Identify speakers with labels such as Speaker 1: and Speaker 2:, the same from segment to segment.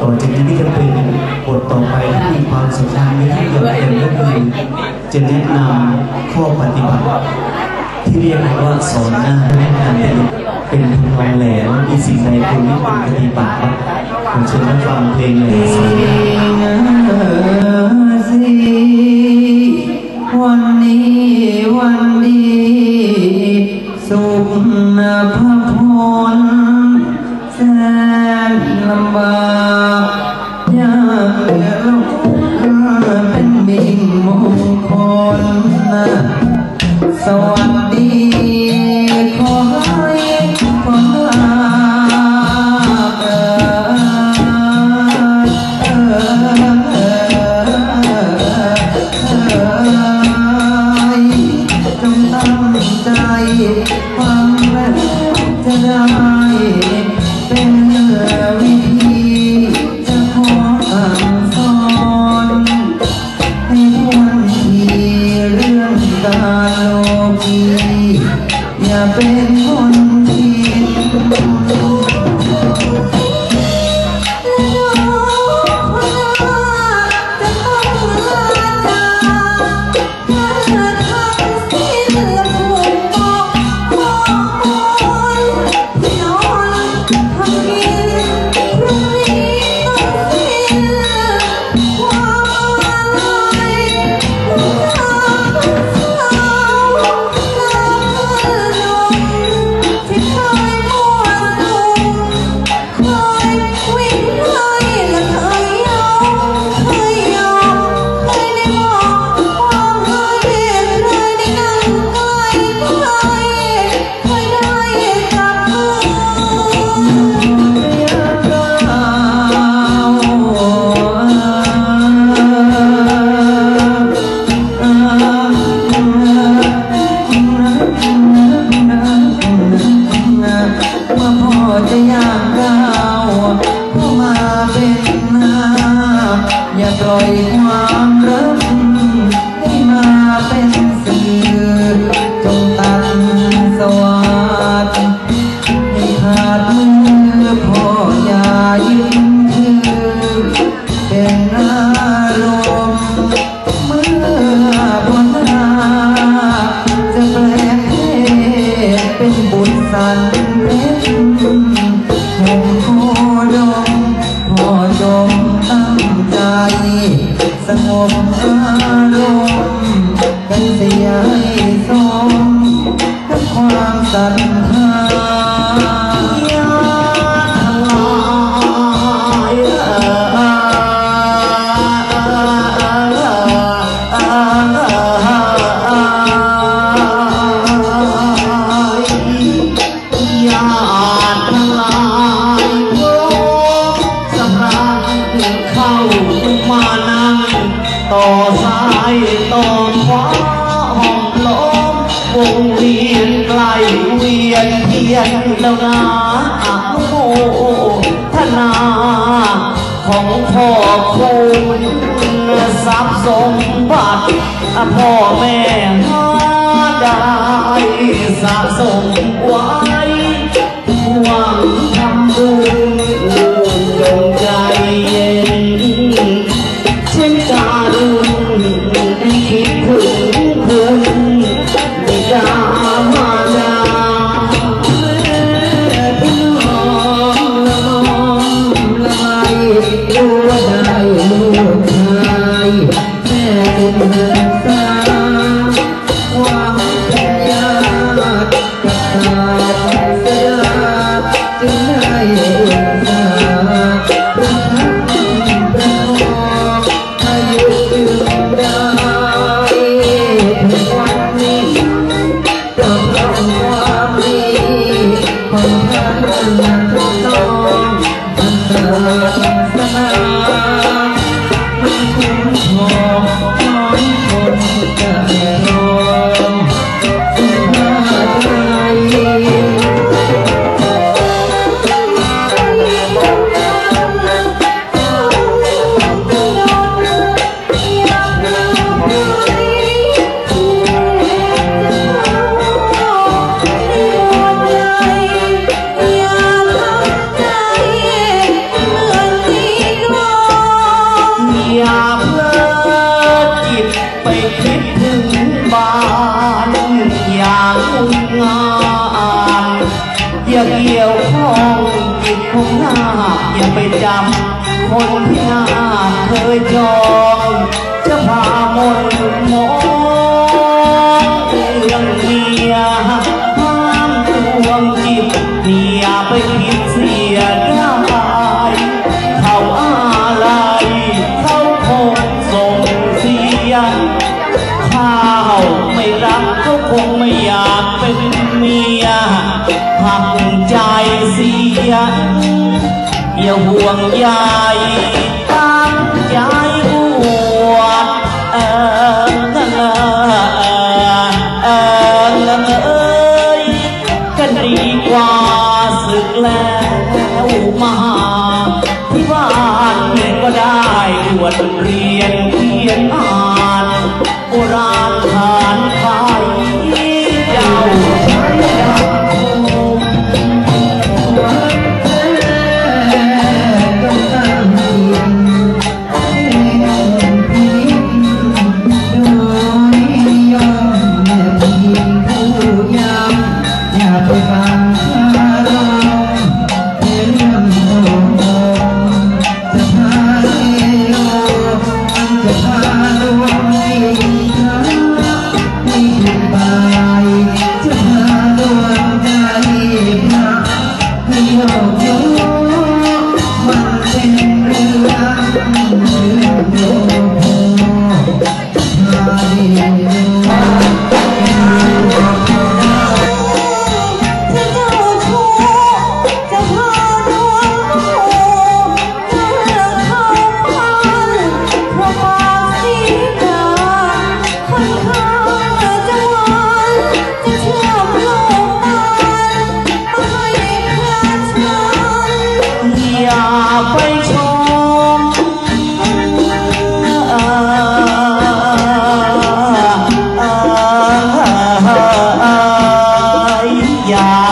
Speaker 1: ต่อจากนี้จะเป็นบทต่อไปที่มีความสำคัญที่เกี่ยวกับก็คือจะแนะนำข้อปฏิบัติ ที่เรียกว่าสอนหน้าแนะนำเป็นทำนองแหลมมีสิ่งใดคุณไม่ควรปฏิบัติผมเชิญท่าฟังเพลงเลย
Speaker 2: วันนี้วันดีสุขภพพล ของพ่อคุ
Speaker 1: ณทรัพย์สมบัติพ่อแม่หาได้สะสมไว้หวัง หน้าอย่าไปจำคนที่หน้าเคยจองจะพามนมองเรื่องเมียห้ามดวงจิตเนี่ยไปคิดเสียได้เขาอะไรเขาคงส่งเสียข้าวไม่รักก็คงไม่อยากเป็นเมีย หักใจเสีย อย่าห่วงใยตั้งใจบวชเออกันเออเออกันเอ้ยกันดีกว่าศึกแล้วมาที่บ้านก็ได้บวชเรียน
Speaker 2: Yeah.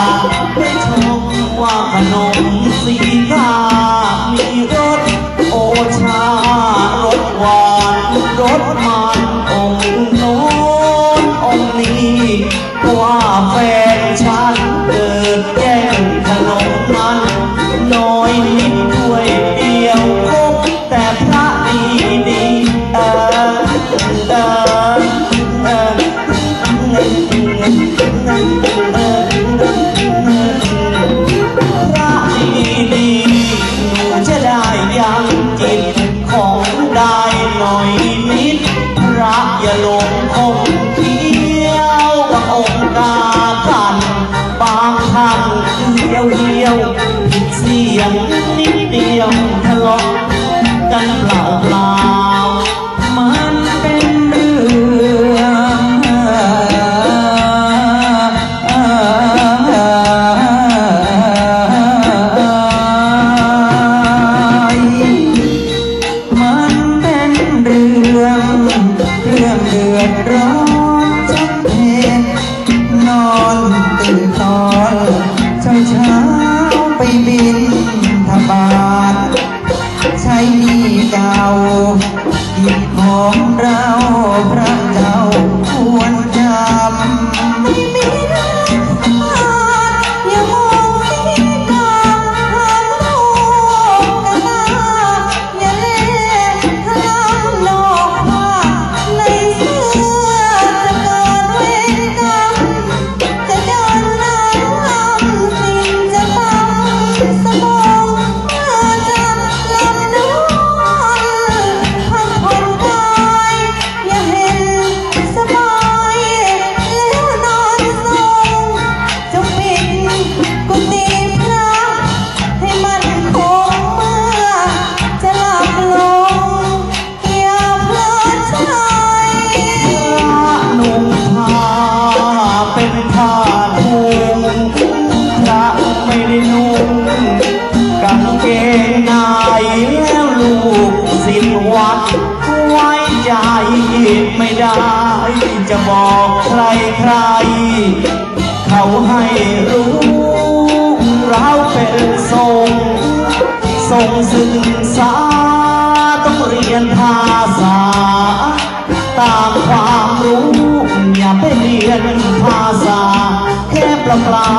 Speaker 2: ปลา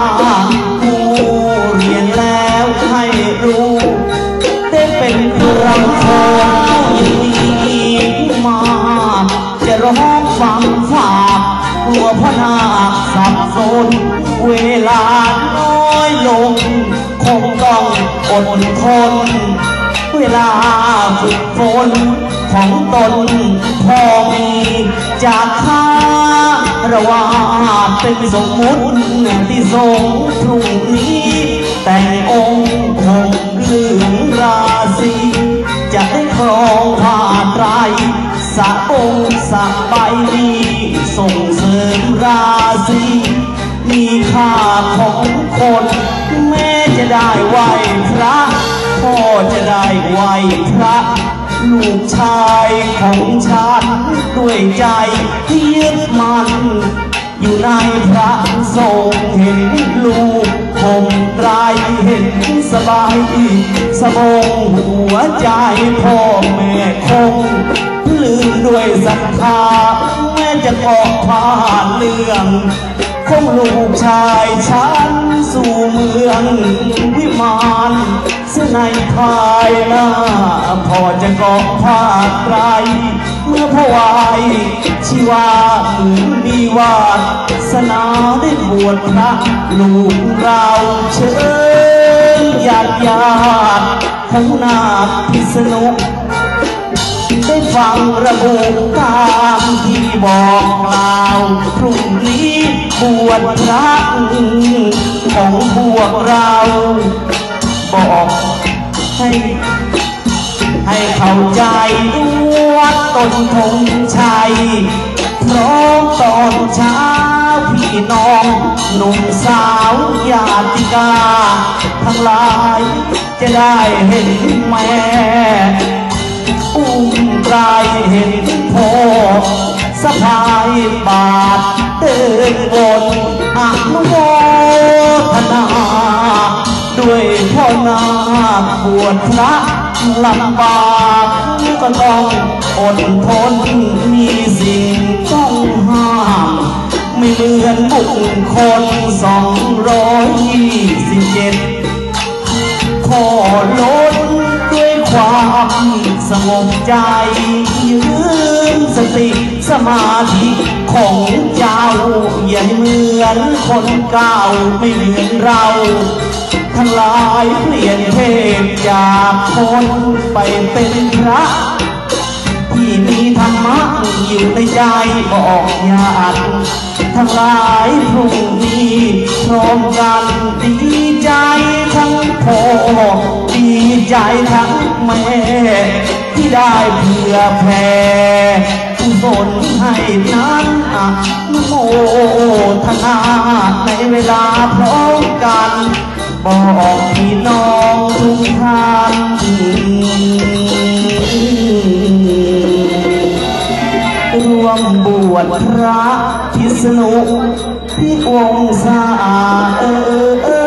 Speaker 2: ผูเรียนแล้วให้รู้ได้เป็น
Speaker 3: ครังทองอีมา จะ
Speaker 1: ร้องฟังฝากกลั
Speaker 2: วพนาสับ
Speaker 3: สนเวลาน้อยล
Speaker 1: ง คงต้องอดทนเวลาฝึกฝนของตนพอมีจากข้า ระว่าเป็นสมมุติที่ทรงพรุ่งนี้ แต่งองค์คงเหลืองราศีจะได้ครองผ้าไตรสะองค์สะใบนี้ส่งเสริมราศีมีค่าของคน แม้จะได้ไหวพระพ่อจะได้ไหวพระ ลูกชายของฉันด้วยใจที่ยึดมัน อยู่ในพระทรงเห็นลูกผมไรเห็นสบายสบงหัวใจพ่อแม่คงลืมด้วยศรัทธาแม้จะกาะผ่านเรื่อง ของลูกชายฉันสู่เมืองวิมานเสื้อในภายหน้าพอจะกาะผ้าไตรเมื่อพวายชีวาเหมือนมีวาสนาได้บวชพระลูกเราเชิญญาติญาติของนาพิษณุ ฟังระบุตามที่บอกกล่าวพรุ่งนี้บวชพระของพวกเรา บอกให้ให้เข้าใจวัดตนธงชัยพร้อมตอนเช้าพี่น้องหนุ่มสาวญาติกา ทั้งหลายจะได้เห็นแม่ กลายเห็นพ่อสะพายบาทเดินวนอนุโมทนา ด้วยพ่อนาคบวชพระลำบากก็ต้องอดทนมีสิ่งต้องห้ามไม่เหมือนบุคคลสองร้อยยี่สิบเจ็ดขอล้นด้วย ความสงบใจ ยืนสติสมาธิของเจ้า อย่าให้เหมือนคนเก่าไม่เหมือนเราทั้งหลายเปลี่ยนเพศจากคนไปเป็นพระ ที่มีธรรมะอยู่ในใจบอกญาติทั้งหลายพรุ่งนี้พร้อมกันดีใจทั้งพ่อ ใจทั้งแม่ที่ได้เผื่อแผ่กุศลให้นั้นนุโมทนาในเวลาพร้อมกัน บอกพี่น้องทุกท่านรวมบวชพระพิษณุที่องศาเออ